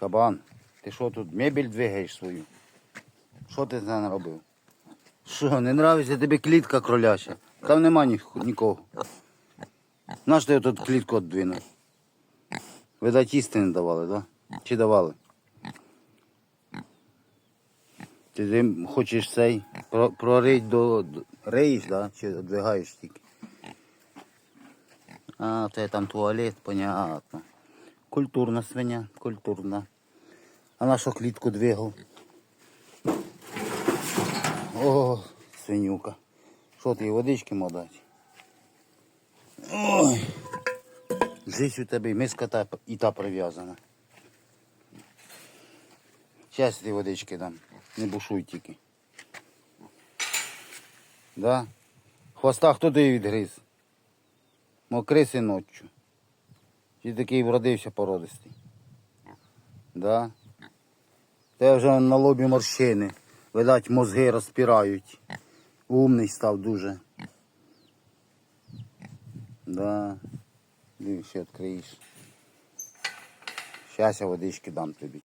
Кабан, ти що тут мебель двигаєш свою? Що ти нею наробив? Що, не нравиться тобі клітка кроляча? Там нема ні, нікого. Наш ти тут клітку віддвинув? Видать, їсти не давали, да? Чи давали? Ти хочеш цей про- прорить до, реїш, да? Чи двигаєш тільки? А, це там туалет, понятно. Культурна свиня, культурна. А на що клітку двигав? О, свинюка. Що ти водички модати? Ой. Здесь у тебе і миска та, і та прив'язана. Зараз ти водички дам. Не бушуй тільки. Да? Хвоста хто ти відгриз? Мокриси ноччю. Чи такий вродився породистий? Да? Те вже на лобі морщини. Видать, мозги розпирають. Умний став дуже. Да. Дивись, ще відкриєш. Щас я водички дам тобі.